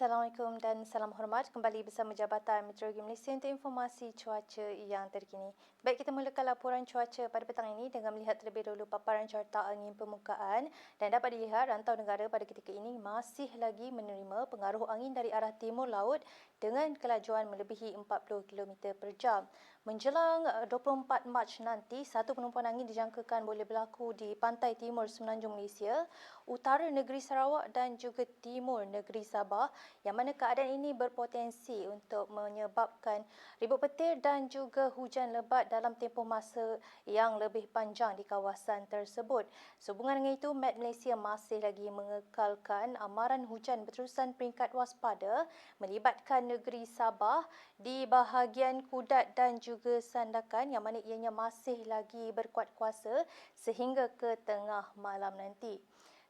Assalamualaikum dan salam hormat kembali bersama Jabatan Meteorologi Malaysia untuk informasi cuaca yang terkini. Baik kita mulakan laporan cuaca pada petang ini dengan melihat terlebih dahulu paparan carta angin permukaan dan dapat dilihat rantau negara pada ketika ini masih lagi menerima pengaruh angin dari arah timur laut dengan kelajuan melebihi 40 km per jam. Menjelang 24 eh, Mac nanti, satu penumpuan angin dijangkakan boleh berlaku di pantai timur semenanjung Malaysia, utara negeri Sarawak dan juga timur negeri Sabah yang mana keadaan ini berpotensi untuk menyebabkan ribut petir dan juga hujan lebat dalam tempoh masa yang lebih panjang di kawasan tersebut. Sehubungan dengan itu, Met Malaysia masih lagi mengekalkan amaran hujan berterusan peringkat waspada melibatkan negeri Sabah di bahagian Kudat dan juga Sandakan yang mana ianya masih lagi berkuat kuasa sehingga ke tengah malam nanti.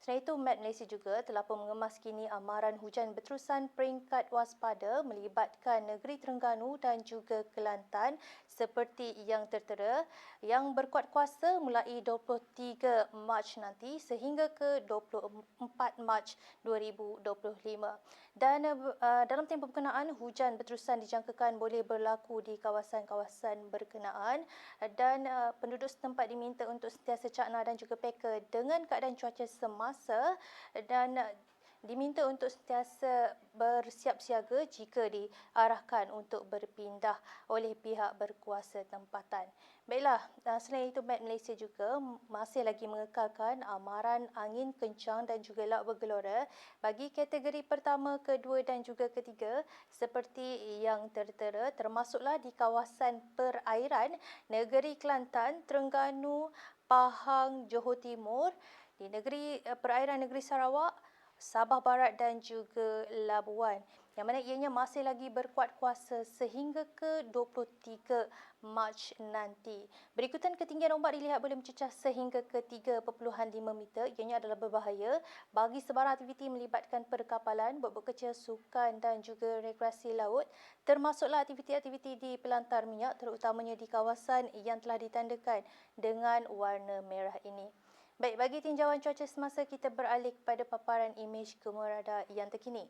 Selain itu, Met Malaysia juga telah pun mengemas kini amaran hujan berterusan peringkat waspada melibatkan negeri Terengganu dan juga Kelantan seperti yang tertera yang berkuat kuasa mulai 23 Mac nanti sehingga ke 24 Mac 2025. Dan uh, dalam tempoh berkenaan, hujan berterusan dijangkakan boleh berlaku di kawasan-kawasan berkenaan dan uh, penduduk setempat diminta untuk sentiasa cakna dan juga peka dengan keadaan cuaca semasa masa dan diminta untuk sentiasa bersiap siaga jika diarahkan untuk berpindah oleh pihak berkuasa tempatan. Baiklah, selain itu Met Malaysia juga masih lagi mengekalkan amaran angin kencang dan juga laut bergelora bagi kategori pertama, kedua dan juga ketiga seperti yang tertera termasuklah di kawasan perairan negeri Kelantan, Terengganu, Pahang, Johor Timur di negeri uh, perairan negeri Sarawak, Sabah Barat dan juga Labuan yang mana ianya masih lagi berkuat kuasa sehingga ke 23 Mac nanti. Berikutan ketinggian ombak dilihat boleh mencecah sehingga ke 3.5 meter. Ianya adalah berbahaya bagi sebarang aktiviti melibatkan perkapalan, buat-buat kecil, sukan dan juga rekreasi laut termasuklah aktiviti-aktiviti di pelantar minyak terutamanya di kawasan yang telah ditandakan dengan warna merah ini. Baik, bagi tinjauan cuaca semasa kita beralih kepada paparan imej kemerada yang terkini.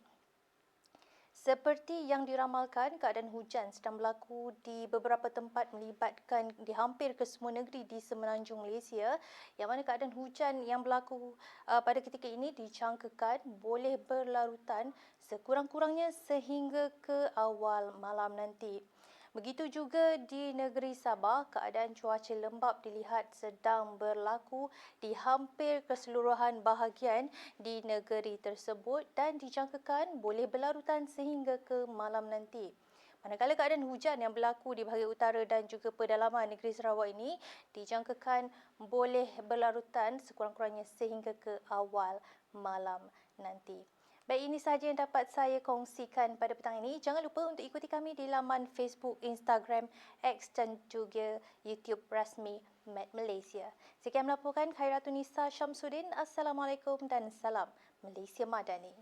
Seperti yang diramalkan, keadaan hujan sedang berlaku di beberapa tempat melibatkan di hampir ke semua negeri di semenanjung Malaysia yang mana keadaan hujan yang berlaku uh, pada ketika ini dicangkakan boleh berlarutan sekurang-kurangnya sehingga ke awal malam nanti. Begitu juga di negeri Sabah, keadaan cuaca lembap dilihat sedang berlaku di hampir keseluruhan bahagian di negeri tersebut dan dijangkakan boleh berlarutan sehingga ke malam nanti. Manakala keadaan hujan yang berlaku di bahagian utara dan juga pedalaman negeri Sarawak ini dijangkakan boleh berlarutan sekurang-kurangnya sehingga ke awal malam nanti. Baik, ini sahaja yang dapat saya kongsikan pada petang ini. Jangan lupa untuk ikuti kami di laman Facebook, Instagram, X dan juga YouTube rasmi Met Malaysia. Sekian melaporkan Khairatunisa Syamsuddin. Assalamualaikum dan salam Malaysia Madani.